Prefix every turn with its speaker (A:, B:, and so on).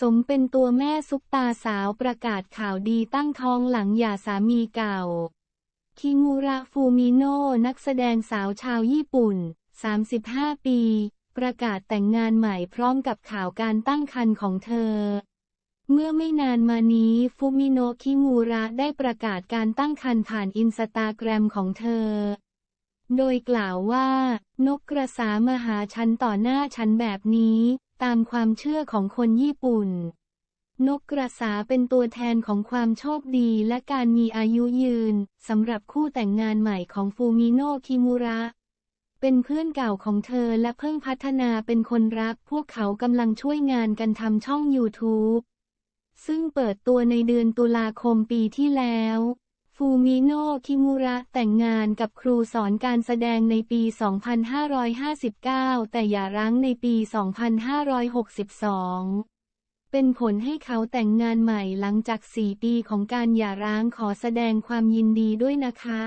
A: สมเป็นตัวแม่ซุปตาสาวประกาศข่าวดีตั้งท้องหลังหย่าสามีเก่า คิงูระฟูมิโนะนักแสดงสาวชาวญี่ปุ่น 35 ปี ประกาศแต่งงานใหม่พร้อมกับข่าวการตั้งครรภ์ของเธอ เมื่อไม่นานมานี้ฟูมิโนะคิงูระได้ประกาศการตั้งครรภ์ผ่านอินสตาแกรมของเธอโดยกล่าวว่า นกกระสามหาฉันต่อหน้าฉันแบบนี้ ตามความเชื่อของคนญี่ปุ่น นกกระสาเป็นตัวแทนของความโชคดีและการมีอายุยืนสำหรับคู่แต่งงานใหม่ของฟูมิโนะคิมุระ เป็นเพื่อนเก่าของเธอและเพิ่งพัฒนาเป็นคนรัก พวกเขากำลังช่วยงานกันทำช่อง YouTube ซึ่งเปิดตัวในเดือนตุลาคมปีที่แล้ว ฟูมิโนะคิมุระแต่งงานกับครูสอนการแสดงในปี 2559 แต่อย่าร้างในปี 2562เป็นผลให้เขาแต่งงานใหม่หลังจาก 4 ปีของการหย่าร้างขอแสดงความยินดีด้วยนะคะ